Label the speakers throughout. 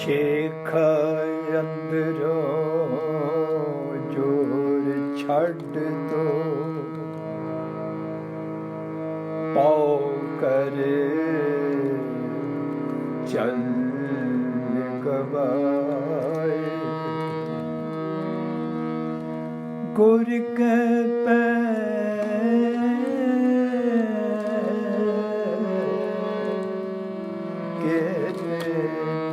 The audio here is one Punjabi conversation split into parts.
Speaker 1: ਸ਼ੇਖ ਅੰਦਰੋਂ ਜੋਰ ਛੱਡ ਦੋ। ਪਾਉ ਕਰੇ ਚੰਨ ਕਬਾਏ। ਗੁਰ ਕੇ ਪੈ ਕੇ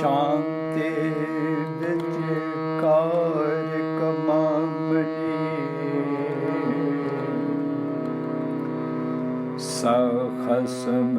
Speaker 1: ਸ਼ਾਂਤੇ ਵਿੱਚ ਕਾਰ ਕਮਾਮਨੀ ਸਖਸਮ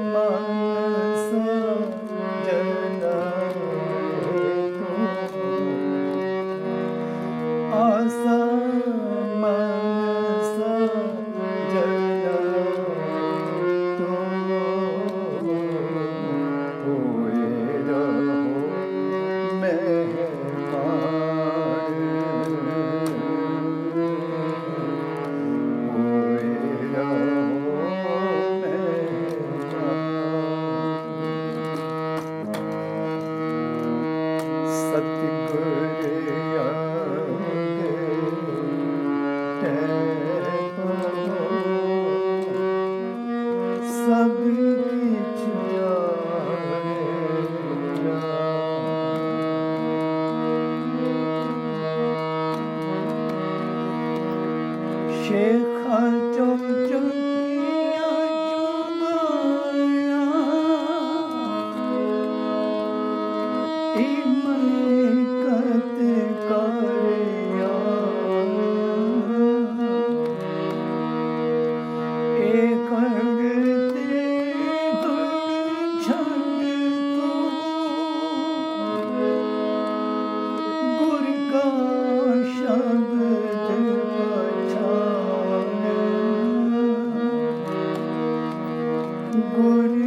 Speaker 1: good.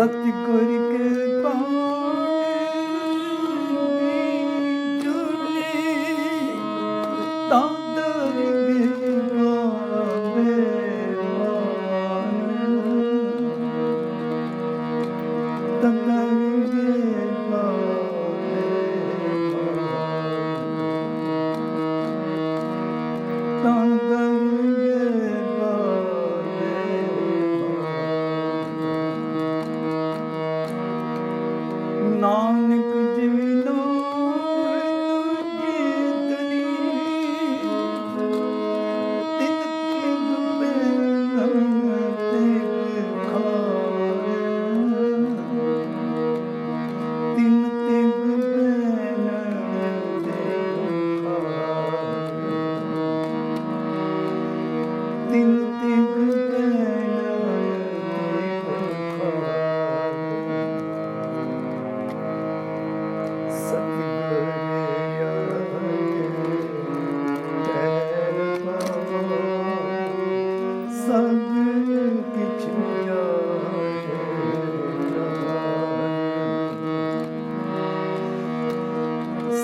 Speaker 1: sattık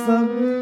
Speaker 1: some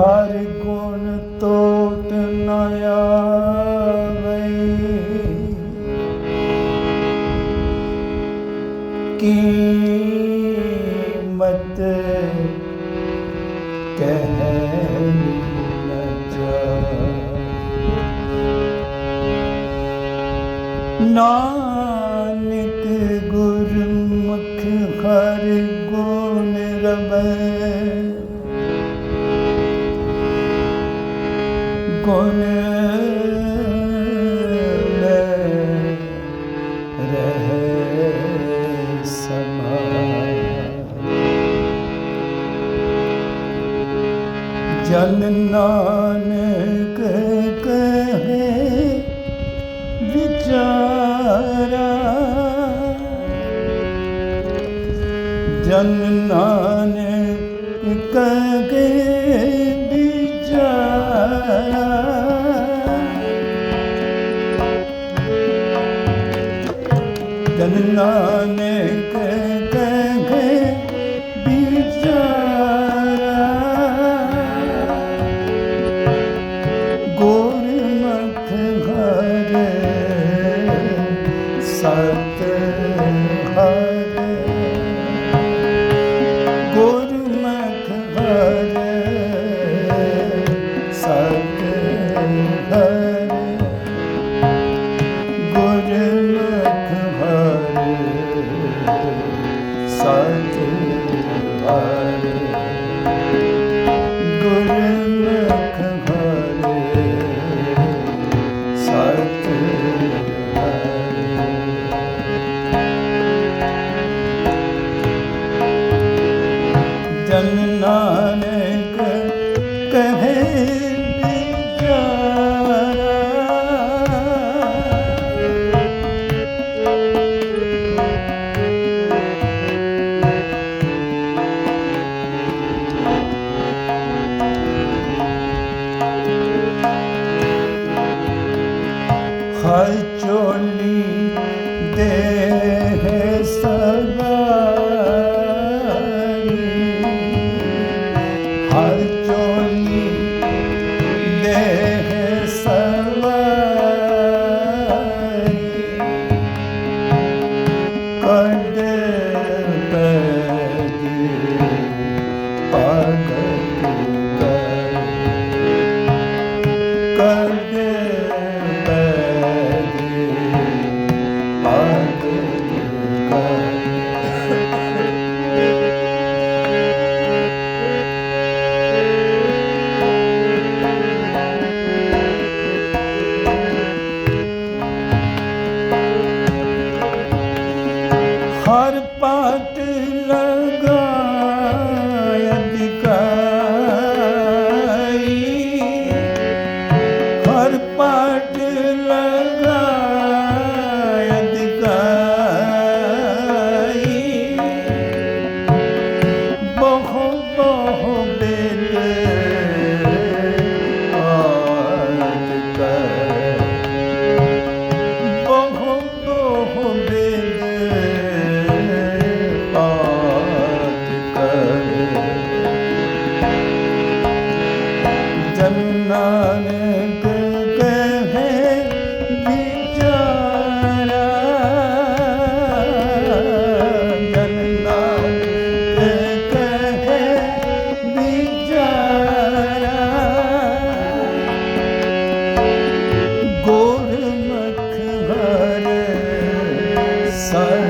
Speaker 1: ਹਰ ਗੁਣ ਤੋਤ ਨ ਆਵੇ। ਕੀਮਤ ਕਹਿ ਨ ਜਾ ਨਾ ਜਨ ਨਾਨਕ ਕਹੇ ਵਿਚਾਰਾ। ਜਨ ਨਾਨਕ ਗੁਰਮੁਖ ਹਰ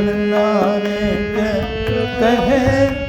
Speaker 1: ਨਾਨਕ ਕਹੇ